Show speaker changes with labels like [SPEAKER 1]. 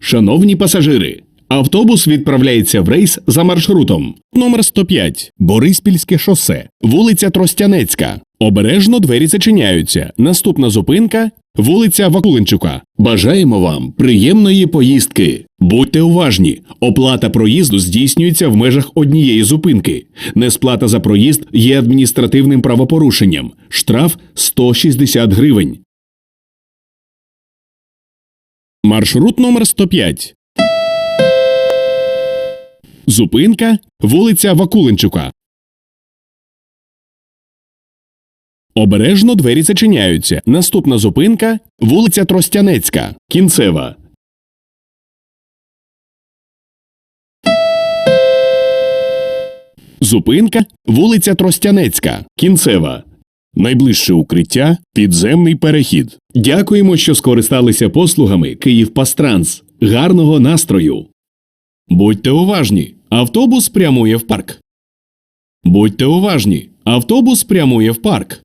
[SPEAKER 1] Шановні пасажири, автобус відправляється в рейс за маршрутом номер 105 Бориспільське шосе, вулиця Тростянецька. Обережно двері зачиняються. Наступна зупинка вулиця Вакуленчука. Бажаємо вам приємної поїздки. Будьте уважні, оплата проїзду здійснюється в межах однієї зупинки. Несплата за проїзд є адміністративним правопорушенням. Штраф 160 гривень. Маршрут номер 105. Зупинка вулиця Вакуленчука. Обережно двері зачиняються. Наступна зупинка вулиця Тростянецька. Кінцева. Зупинка вулиця Тростянецька. Кінцева. Найближче укриття підземний перехід. Дякуємо, що скористалися послугами Київпастранс. Гарного настрою. Будьте уважні. Автобус прямує в парк. Будьте уважні. Автобус прямує в парк.